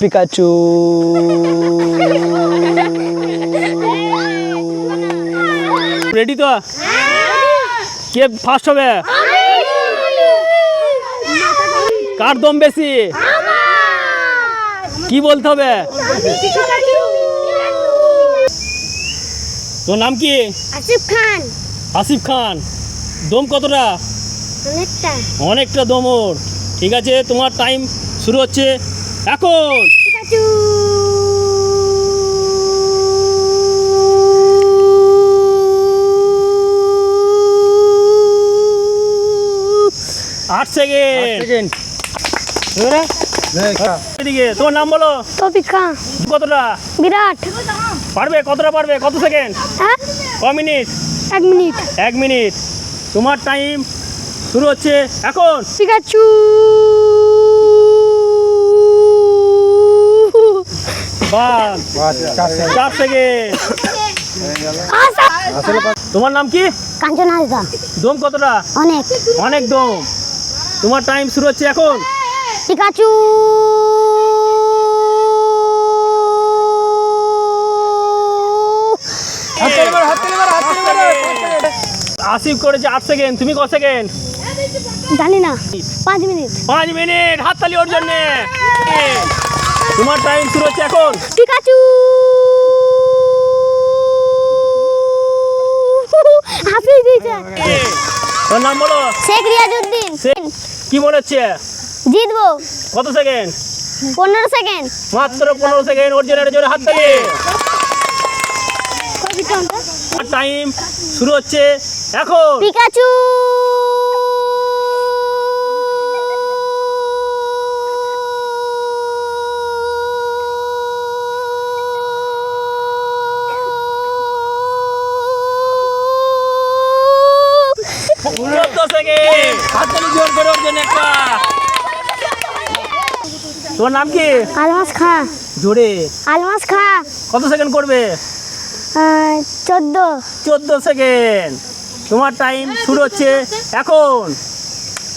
Pikachu ready তো? কে first হবে? কার দম বেশি? কি বলতে হবে? তোর নাম কি? আসিফ খান। আসিফ খান। দম কতটা? অনেকটা। অনেকটা দম ওর। ঠিক আছে তোমার টাইম শুরু হচ্ছে। এখন। পিকাচু আট সেকেন্ড এদিকে তোমার নাম বলো? খান কতটা? বিরাট। পারবে কতটা পারবে? কত সেকেন্ড হ্যাঁ? ক মিনিট এক মিনিট এক মিনিট তোমার টাইম শুরু হচ্ছে এখন। পিকাচু বাস চার সেকেন্ড তোমার নাম কি? কাঞ্চন হাসদা দম কতটা? অনেক। অনেক দম। তোমার টাইম শুরু হচ্ছে এখন? পিকাচু। আসিফ করেছে আট সেকেন্ড তুমি ক সেকেন্ড জানি না। পাঁচ মিনিট। পাঁচ মিনিট। হাততালি ওর জন্য। তোমার টাইম শুরু হচ্ছে এখন। পিকাচু হাফিজ দিয়েছে। তোর নাম বলো। শেখ রিয়াজউদ্দিন। কি মনে হচ্ছে? জিতবো। কত সেকেন্ড পনেরো সেকেন্ড মাত্র পনেরো সেকেন্ড ওর জন্য জোরে হাততালি টাইম শুরু হচ্ছে এখন। পিকাচু। হাততালি জোর করে ওর জন্য একটা। তোমার নাম কি? আলমাস খা। জোরে। আলমাস খা। কত সেকেন্ড করবে? চোদ্দ। চোদ্দ সেকেন্ড তোমার টাইম শুরু হচ্ছে এখন।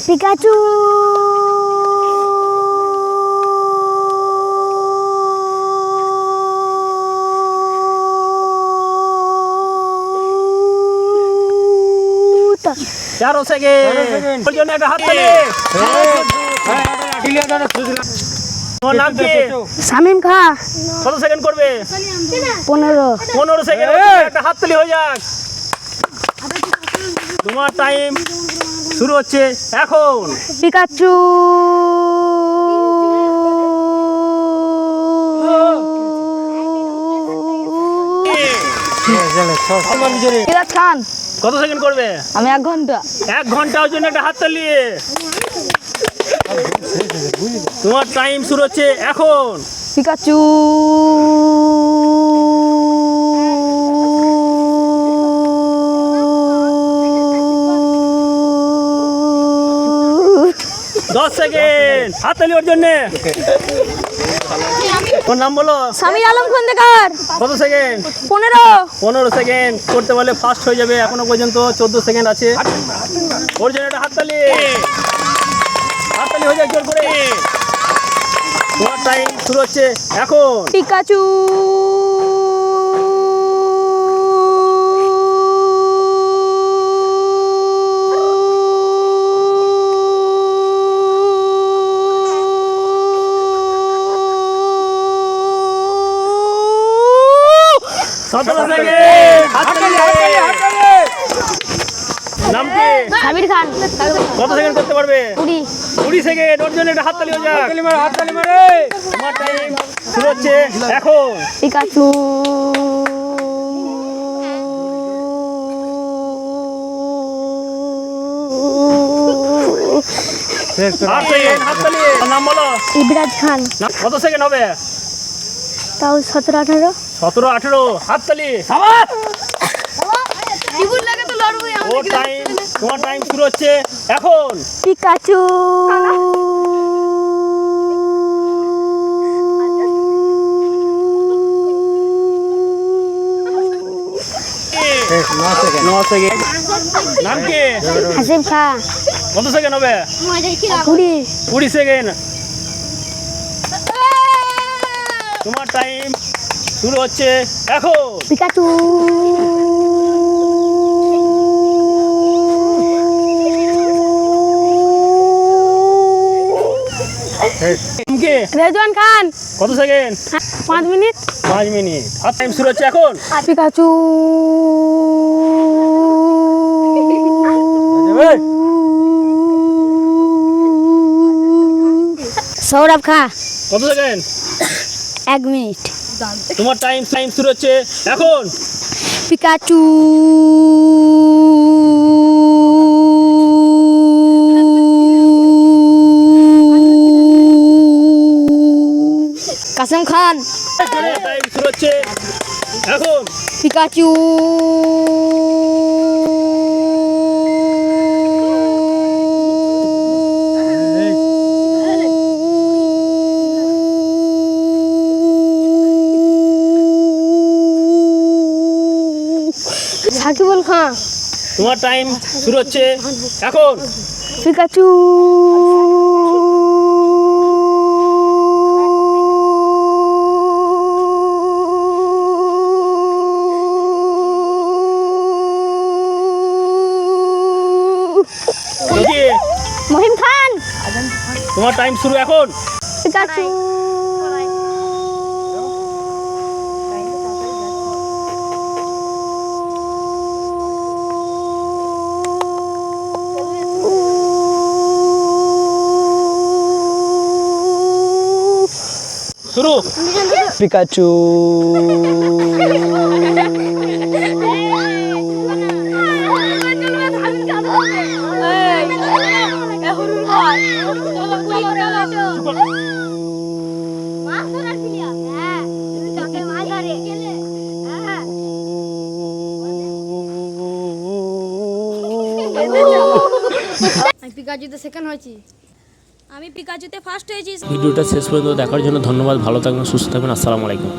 পিকাচু। তেরো সেকেন্ড ওর জন্য একটা হাততালি তোমার নাম কি শামিম খা কত সেকেন্ড করবে পনেরো পনেরো সেকেন্ড একটা হাততালি হয়ে যাক তোমার টাইম শুরু হচ্ছে এখন পিকাচু খান কত সেকেন্ড করবে? আমি এক ঘণ্টা। এক ঘণ্টার জন্য একটা হাততালি তোমার টাইম শুরু হচ্ছে এখন। পিকাচু দশ সেকেন্ড হাততালি ওর জন্য। তোর নাম বলো। সামির আলম খন্দকার। কত সেকেন্ড পনেরো। পনেরো সেকেন্ড করতে পারলে ফার্স্ট হয়ে যাবে এখনও পর্যন্ত। চোদ্দ সেকেন্ড আছে। ওর জন্য একটা হাততালি। হাততালি হয়ে যাক জোর করে। তোমার টাইম শুরু হচ্ছে এখন। পিকাচু। নাম কি? সামির খান। কত সেকেন্ড করতে পারবে? কুড়ি। কুড়ি সেকেন্ড ওর জন্য একটা হাততালি হয়ে যাক। তোমার টাইম শুরু হচ্ছে এখন। পিকাচু। হাততালি নাম বলো। ইবরাজ খান। কত সেকেন্ড হবে? তাও সতেরো আঠারো? সতেরো আঠেরো হাততালি সাবাস! জীবন লাগে তো ওর টাইম তোমার টাইম শুরু হচ্ছে। এখন পিকাচু। নাম কি? হাসিম খা। কত সেকেন্ড হবে? কুড়ি। কুড়ি সেকেন্ড তোমার টাইম শুরু হচ্ছে এখন পিকাচু। রেজওয়ান খান। কত সেকেন্ড পাঁচ মিনিট। পাঁচ মিনিট। হাত টাইম শুরু হচ্ছে এখন। পিকাচু। সৌরভ খা। কত সেকেন্ড এক মিনিট। তোমার টাইম টাইম শুরু হচ্ছে। এখন। পিকাচু কাসম খান টাইম শুরু হচ্ছে। এখন। পিকাচু সাকিবুল খান তোমার টাইম শুরু হচ্ছে। এখন। পিকাচু। মহিম খান। তোমার টাইম শুরু এখন। পিকাচু। পিকাচু আমি পিকাচুতে সেকেন্ড হয়েছি আমি পিকাজুতে ফার্স্ট হয়েছি ভিডিওটা শেষ পর্যন্ত দেখার জন্য ধন্যবাদ, ভালো থাকবেন, সুস্থ থাকবেন, আসসালামু আলাইকুম।